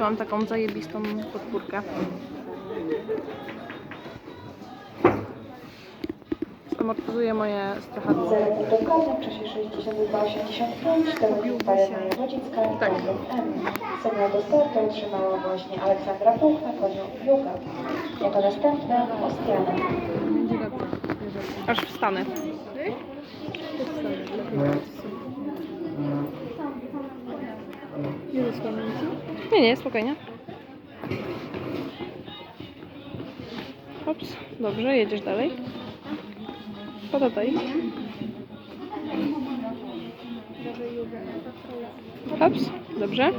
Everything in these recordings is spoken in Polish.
Mam taką zajebistą podpórkę. Amortyzuje moje strachadło. Dokładnie w czasie 62,85 telewizja i Tak. M. Sygnał do startu otrzymała właśnie Aleksandra Puch na koniu Juga. Jako następna Ostiana. Aż wstanę. Nie, nie, spokojnie. Hops, dobrze, jedziesz dalej. Podadaj. Hops, dobrze.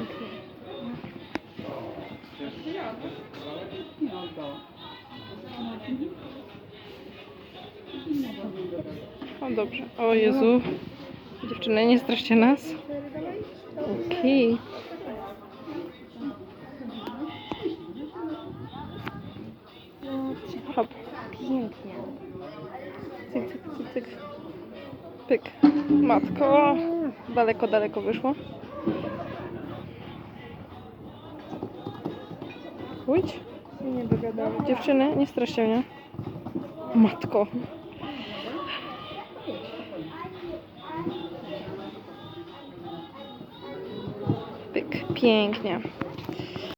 O, dobrze. O Jezu. Dziewczyny, nie straszcie nas. Okej. Hop. Pięknie. Cyk, cyk, cyk, cyk. Pyk. Matko. Daleko, daleko wyszło. Pójdź. Nie dogadamy. Dziewczyny, nie straszcie mnie. Matko. Pyk. Pięknie.